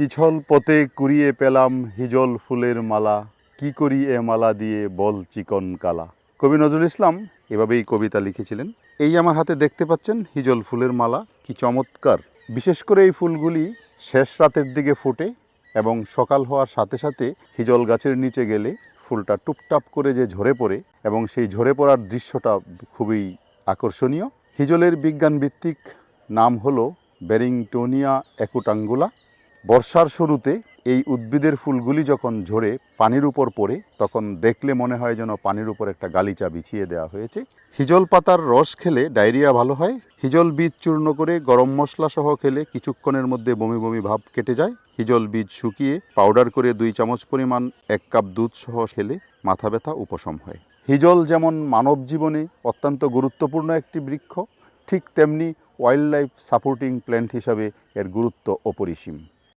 পিছল পথে কুড়িয়ে পেলাম হিজল ফুলের মালা। কি করি এ মালা দিয়ে বল চিকন কালা। কবি নজরুল ইসলাম এভাবেই কবিতা লিখেছিলেন। এই আমার হাতে দেখতে পাচ্ছেন হিজল ফুলের মালা, কি চমৎকার। বিশেষ করে এই ফুলগুলি শেষ রাতের দিকে ফোটে এবং সকাল হওয়ার সাথে সাথে হিজল গাছের নিচে গেলে ফুলটা টুপটাপ করে যে ঝরে পড়ে এবং সেই ঝরে পড়ার দৃশ্যটা খুবই আকর্ষণীয়। হিজলের বিজ্ঞান ভিত্তিক নাম হলো ব্যারিংটোনিয়া অ্যাকুটাঙ্গুলা বর্ষার শুরুতে এই উদ্ভিদের ফুলগুলি যখন ঝরে পানির উপর পড়ে, তখন দেখলে মনে হয় যেন পানির উপর একটা গালিচা বিছিয়ে দেওয়া হয়েছে। হিজল পাতার রস খেলে ডায়রিয়া ভালো হয়। হিজল বীজ চূর্ণ করে গরম মশলা সহ খেলে কিছুক্ষণের মধ্যে বমি বমি ভাব কেটে যায়। হিজল বীজ শুকিয়ে পাউডার করে দুই চামচ পরিমাণ এক কাপ দুধ সহ খেলে মাথা ব্যথা উপশম হয়। হিজল যেমন মানব জীবনে অত্যন্ত গুরুত্বপূর্ণ একটি বৃক্ষ, ঠিক তেমনি ওয়াইল্ড লাইফ সাপোর্টিং প্ল্যান্ট হিসাবে এর গুরুত্ব অপরিসীম।